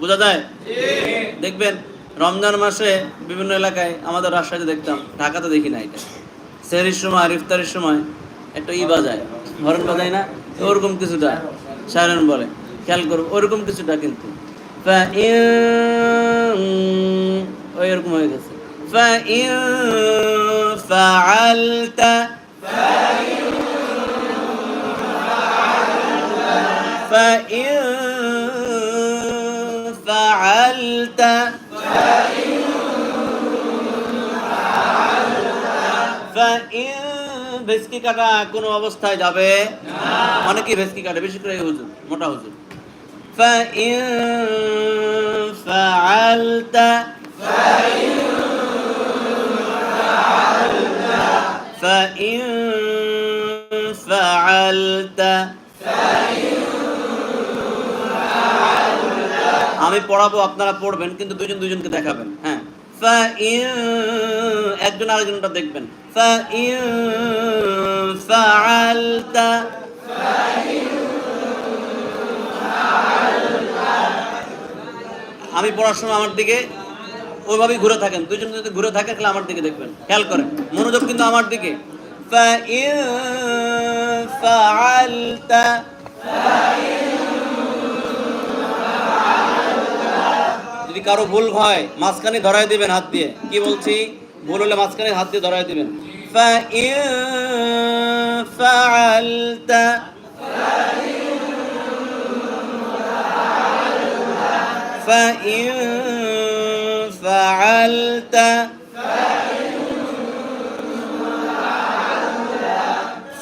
বোঝা যায় দেখবেন রমজান মাসে বিভিন্ন এলাকায় আমাদের রাজশাহীতে দেখতাম ঢাকাতে দেখি না এটা সেহরির সময় আর ইফতারের সময় একটা ই বাজায় হরণ বাজায় না ওরকম কিছুটা সায়রন বলে খেয়াল করবো ওরকম কিছুটা কিন্তু فإن- ওই এরকম হয়ে গেছে فإن فعلت فإن فعلت فإن ভেসকি কাটা কোনো অবস্থায় যাবে অনেকেই ভেসকি কাটে বেশি করে এই হুজুর মোটা হুজুর فإن فعلت فإن فعلت আমি পড়াবো আপনারা পড়বেন কিন্তু দুজন দুজনকে দেখাবেন হ্যাঁ فإن একজন আরেকজনটা দেখবেন فإن فعلت আমি পড়ার সময় আমার দিকে ওইভাবেই ঘুরে থাকেন দুজন যদি ঘুরে থাকে তাহলে আমার দিকে দেখবেন খেয়াল করেন মনোযোগ কিন্তু আমার দিকে فإن فعلت যদি কারো ভুল হয় মাঝখানে ধরাই দিবেন হাত দিয়ে কি বলছি ভুল হলে মাঝখানে হাত দিয়ে ধরাই দিবেন فإن فعلت فإن فعلت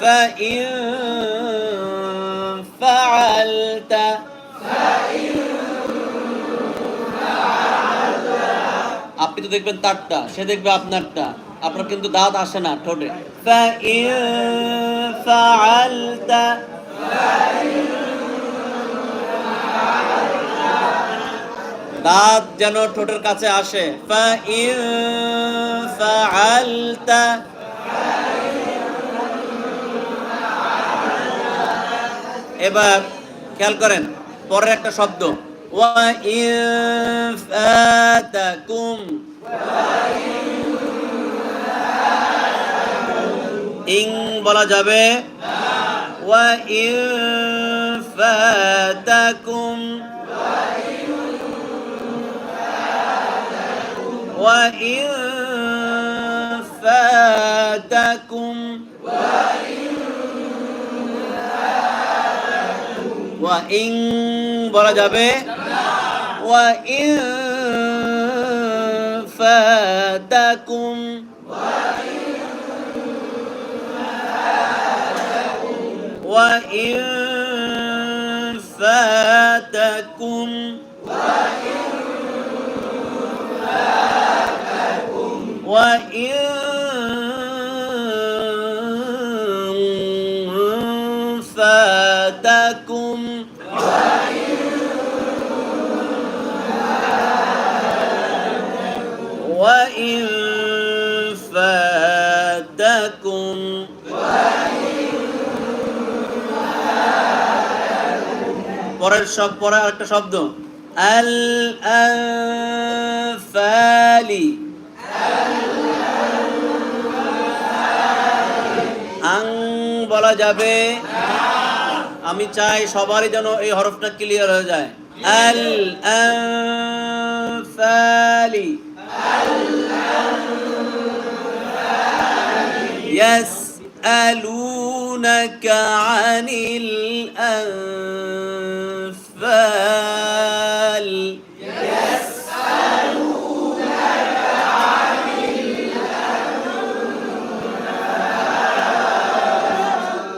فإن আপনি তো দেখবেন তারটা, সে দেখবে আপনারটা। আপনার কিন্তু দাঁত আসে না ঠোঁটে। দাঁত যেন ঠোঁটের কাছে আসে। এবার খেয়াল করেন, পরের একটা শব্দ। وإن فاتكم ইং বলা যাবে وإن فاتكم وإن فاتكم وإن বলা যাবে وإن فاتكم وإن فاتكم وإن فاتكم وإن فاتكم পরের সব পরে আরেকটা শব্দ আল আনফালি আং বলা যাবে আমি চাই সবারই যেন এই হরফটা ক্লিয়ার হয়ে যায় আল আনফালি يسألونك عن الأنفال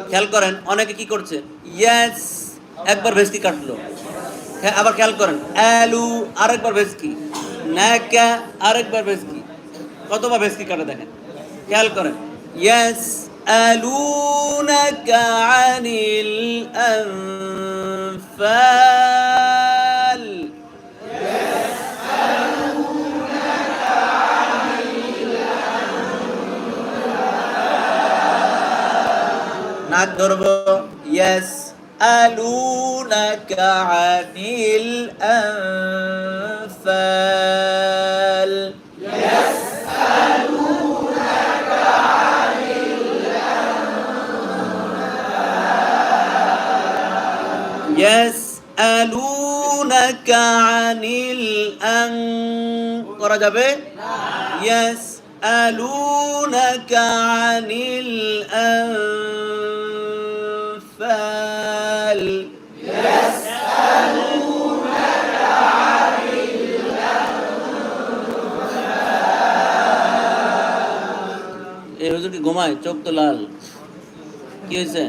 খেয়াল করেন অনেকে কি করছে ইয়েস একবার ভেস্কি কাটলো হ্যাঁ আবার খেয়াল করেন অ্যালু আরেকবার ভেস্কি নাকা আরেকবার বেশ কি কতবার বেশ কি কাটা দেখেন? খেয়াল করেন। ইয়াস আলুনাকা আনিল আনফাল। নাক ধরবো। ইয়াস يسألونك عن الأنفال. يسألونك عن الأنفال يسألونك عن الأنفال يسألونك عن الأنفال এই হুজুর কি ঘুমায় চোখ তো লাল কি হয়েছে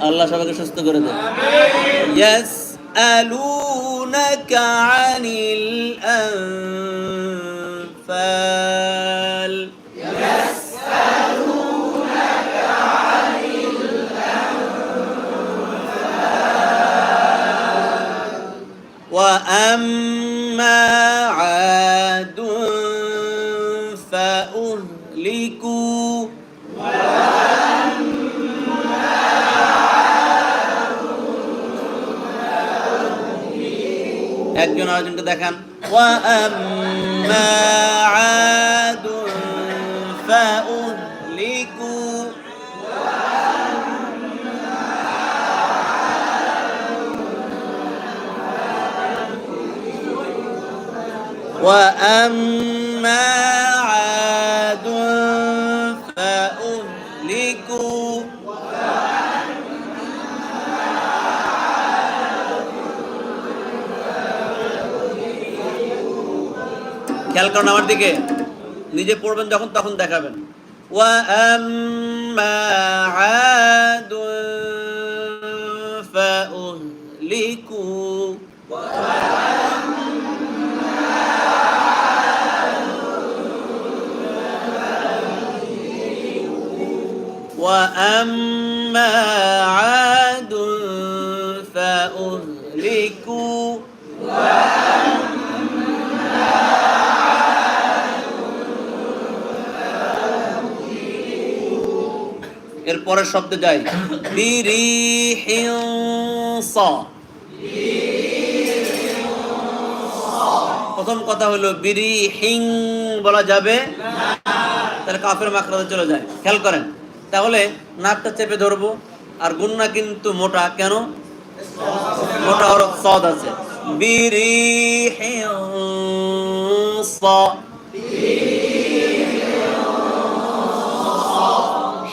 আল্লাহ সবাইকে সুস্থ করে দেয় يسألونك عن الأنفال وأما عاد فأهلكوا একজন আরেকজনকে দেখান وأما عاد فأهلكوا وأما عاد فأهلكوا খেয়াল করুন আমার দিকে নিজে পড়বেন যখন তখন দেখাবেন وأما عاد فأهلكوا وأما عاد فأهلكوا এর পরের শব্দে যাই বিরিহিং স প্রথম কথা হলো বিরি হিং বলা যাবে তাহলে কাফের মাকড়াতে চলে যায় খেয়াল করেন তাহলে নাকটা চেপে ধরবো, আর গুন্না কিন্তু মোটা, কেন? মোটা ওর সদ আছে। বিরি হিং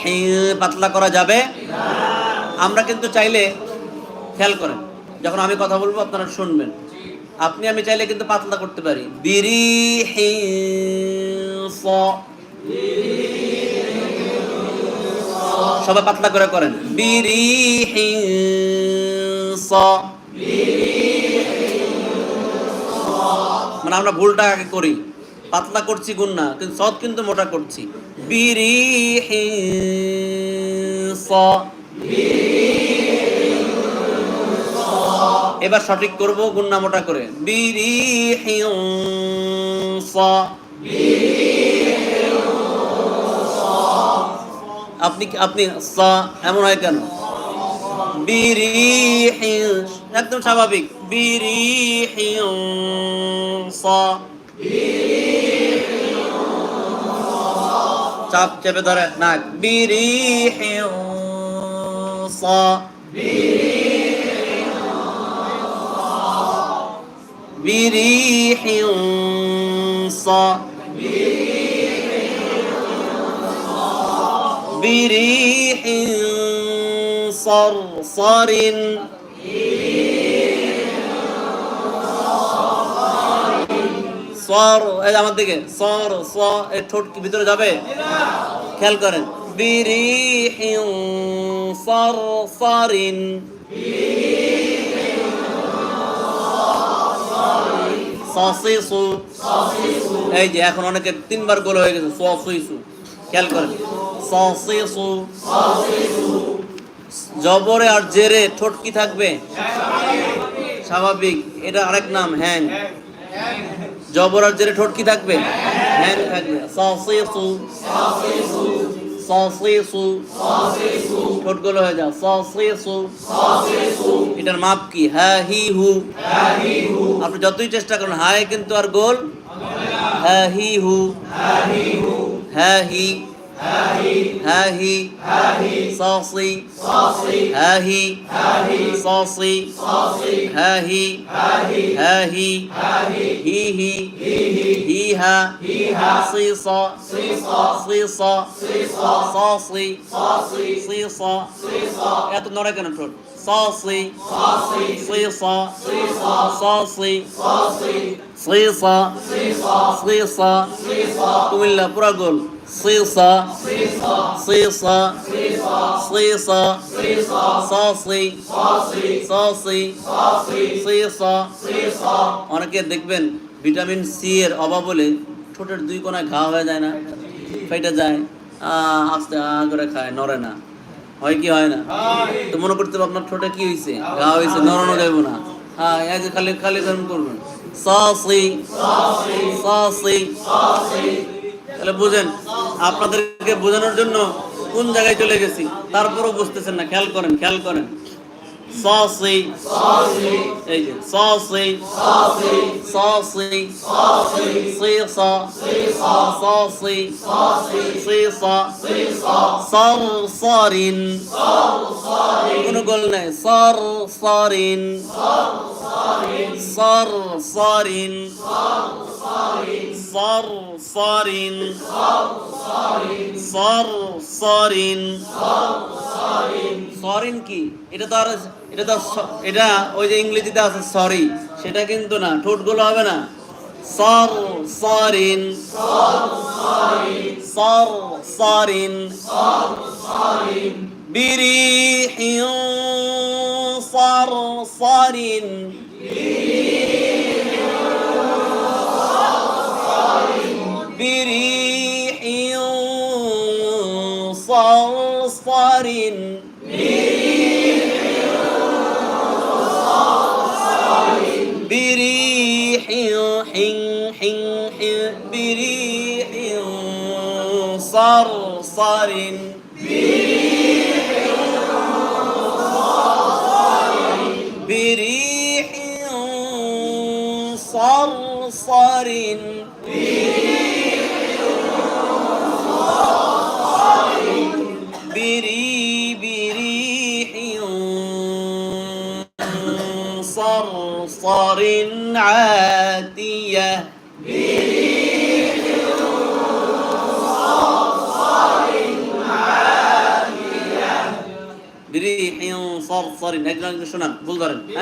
হিং পাতলা করা যাবে। আমরা কিন্তু চাইলে, খেয়াল করেন, যখন আমি কথা বলব আপনারা শুনবেন। আপনি আমি চাইলে কিন্তু পাতলা করতে পারি। বিরি হিংস সবাই পাতলা করে করেন। বিরি হিংস মানে আমরা ভুলটা আগে করি। পাতলা করছি, গুণ না, কিন্তু সৎ কিন্তু মোটা করছি। বিরি হিংস এবার সঠিক করব গুন্না মোটা করে। বিরি হিংস আপনি আপনি স এমন হয় কেন? বিরি একদম স্বাভাবিক। বিরি চাপ চেপে ধরে নাক বিরি হিংস صرصر সর এই যে আমার দিকে সর স এর ঠোঁট কি ভিতরে যাবে খেয়াল করেন বিরিহ সরসরিন সসিসু এই যে এখন অনেকে তিনবার গোল হয়ে গেছে সসিসু খেয়াল করেন সসিসু জবরে আর জেরে ঠোঁট থাকবে? স্বাভাবিক। এটা আরেক নাম, হ্যাং। জবর আর জেরে ঠোঁট থাকবে? হ্যাং থাকবে। সসিসু। সসিসু। ঠোঁটগুলো হয়ে যাও। স সু এটার মাপ কি? হ্যাঁ হি, হু। আপনি যতই চেষ্টা করুন, হায় কিন্তু আর গোল। হ্যাঁ হি, হু। হ্যাঁ হি। হ্যাঁ হি সি হ্যাঁ হি সি হ্যাঁ হি হ্যাঁ হি হি হি হি হা সি স সি স স সি সি স এত নড়ে কেন ঠোঁট স সি সি স স সি সি স সি স কুমিল্লা পুরা গোল সি স সি স সি সি স অনেকে দেখবেন ভিটামিন সি এর অভাব হলে ঠোঁটের দুই কোনায় ঘা হয়ে যায় না, ফেটে যায় আস্তে আ করে খায়, নড়ে না। হয় কি হয় না? তো মনে করতে আপনার ঠোঁটে কি হয়েছে ঘা হয়েছে নড়ানো যাবে না। হ্যাঁ এই যে খালি খালি গরম করবেন। সি সি তাহলে বুঝেন, আপনাদেরকে বোঝানোর জন্য কোন জায়গায় চলে গেছি, তারপরও বুঝতেছেন না, খেয়াল করেন খেয়াল করেন। সি এই যে সি সি সি স সি সি স সর সরিন কোনো গোল নাই সর সরিন সর সরিন সর সরিন সর সরিন সরিন কি এটা তো আর এটা তো স- এটা ওই যে ইংরেজিতে আছে সরি সেটা কিন্তু না ঠোঁটগুলো হবে না সর সরিন সর সরিন بريح صرصر بريح صرصر. بريح حن حن حن بريح صرصر. بريح صرصر. بري عاتية. بريح صرصر. عاتية بريح صرصر هكذا شنو؟ بول بريح صرصر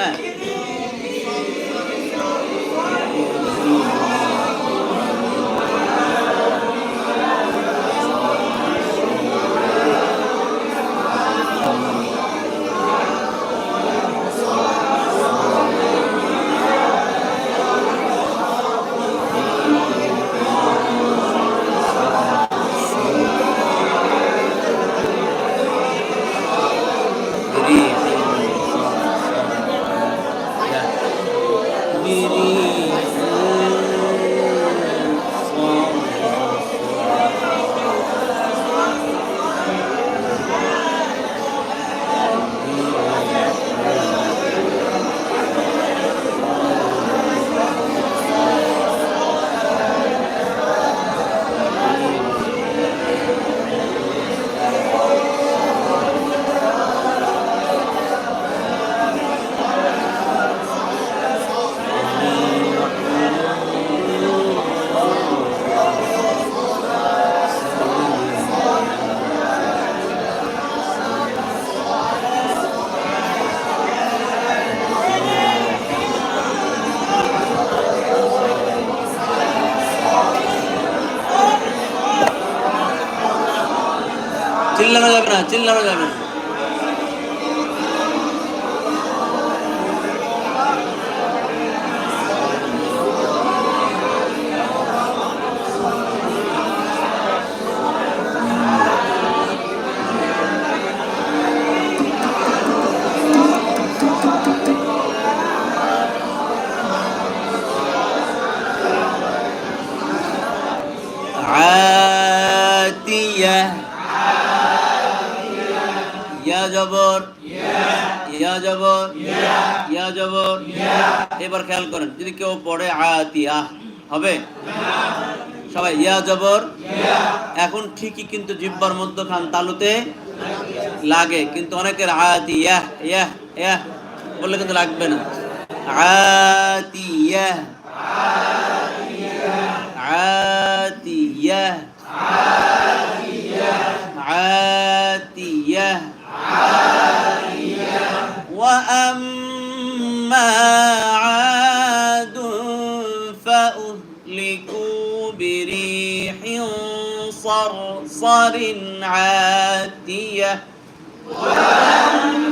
চিল্লানো যাবে না চিল্লানো যাবে না। জবর ইয়া জবর ইয়া জবর এবার খেয়াল করেন যদি কেউ পড়ে আতিয়া হবে সবাই ইয়া জবর এখন ঠিকই কিন্তু জিব্বার মধ্যখান তালুতে লাগে কিন্তু অনেকের আয়াতি ইয়াহ ইয়াহ ইয়াহ বললে কিন্তু লাগবে না আতিয়াহ আতিয়াহ عاتية وأما عاد فأهلكوا بريح صرصر عاتية وأما